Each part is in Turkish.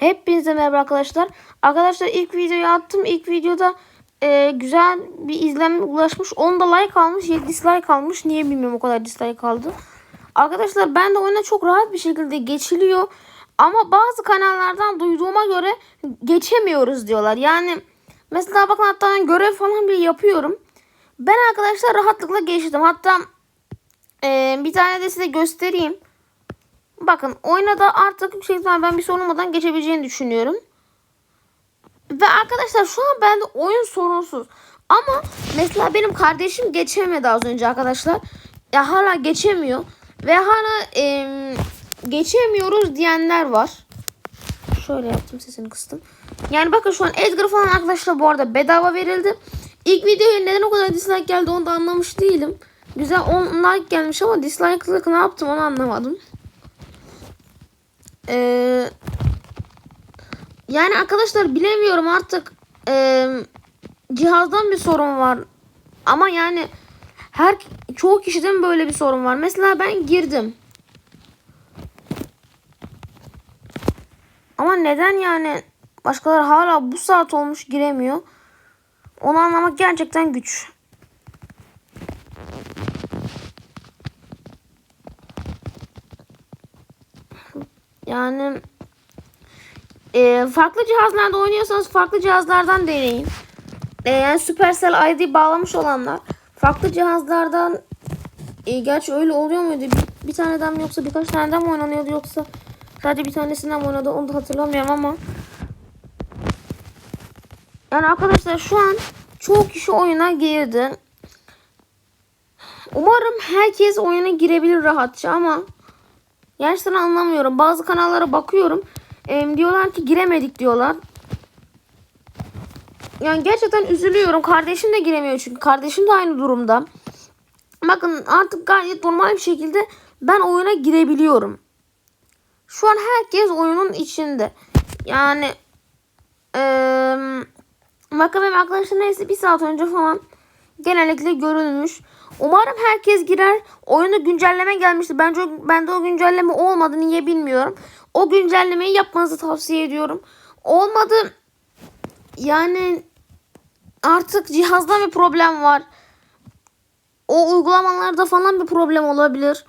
Hepinize merhaba arkadaşlar. Arkadaşlar ilk videoyu attım. İlk videoda e, güzel bir izlenme ulaşmış. 10 da like almış. 7 dislike almış. Niye bilmiyorum o kadar dislike aldı. Arkadaşlar ben de oyuna çok rahat bir şekilde geçiliyor. Ama bazı kanallardan duyduğuma göre geçemiyoruz diyorlar. Yani mesela bakın hatta görev falan bile yapıyorum. Ben arkadaşlar rahatlıkla geçtim. Hatta e, bir tane de size göstereyim. Bakın oyuna da artık yüksek ihtimal ben bir sorun olmadan geçebileceğini düşünüyorum. Ve arkadaşlar şu an bende oyun sorunsuz. Ama mesela benim kardeşim geçemedi az önce arkadaşlar. Ya hala geçemiyor. Ve hala em, geçemiyoruz diyenler var. Şöyle yaptım sesini kıstım. Yani bakın şu an Edgar falan arkadaşlar bu arada bedava verildi. İlk videoya neden o kadar dislike geldi onu da anlamış değilim. Güzel 10 like gelmiş ama dislike'lık ne yaptım onu anlamadım. Ee, yani arkadaşlar bilemiyorum artık ee, cihazdan bir sorun var. Ama yani her çoğu kişiden böyle bir sorun var. Mesela ben girdim. Ama neden yani başkaları hala bu saat olmuş giremiyor? Onu anlamak gerçekten güç. Yani e, farklı cihazlarda oynuyorsanız farklı cihazlardan deneyin. E, yani Supercell ID bağlamış olanlar farklı cihazlardan e, gerçi öyle oluyor muydu? Bir, bir taneden mi yoksa birkaç taneden mi oynanıyordu yoksa sadece bir tanesinden mi oynadı onu da hatırlamıyorum ama yani arkadaşlar şu an çoğu kişi oyuna girdi. Umarım herkes oyuna girebilir rahatça ama Gerçekten anlamıyorum. Bazı kanallara bakıyorum. E, diyorlar ki giremedik diyorlar. Yani gerçekten üzülüyorum. Kardeşim de giremiyor çünkü. Kardeşim de aynı durumda. Bakın artık gayet normal bir şekilde ben oyuna girebiliyorum. Şu an herkes oyunun içinde. Yani ee, bakın benim arkadaşlar neyse bir saat önce falan genellikle görülmüş. Umarım herkes girer. Oyuna güncelleme gelmişti. Bence bende o güncelleme olmadı. Niye bilmiyorum. O güncellemeyi yapmanızı tavsiye ediyorum. Olmadı. Yani artık cihazda bir problem var. O uygulamalarda falan bir problem olabilir.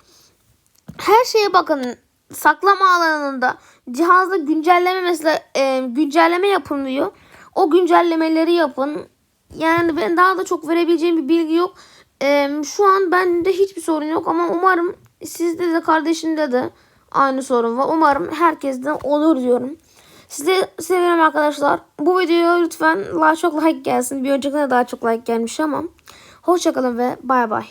Her şeye bakın. Saklama alanında cihazda güncelleme mesela e, güncelleme yapın diyor. O güncellemeleri yapın. Yani ben daha da çok verebileceğim bir bilgi yok. Ee, şu an bende hiçbir sorun yok ama umarım sizde de kardeşinde de aynı sorun var. Umarım herkesten olur diyorum. Size seviyorum arkadaşlar. Bu videoya lütfen daha çok like gelsin. Bir öncekine daha çok like gelmiş ama. Hoşçakalın ve bay bay.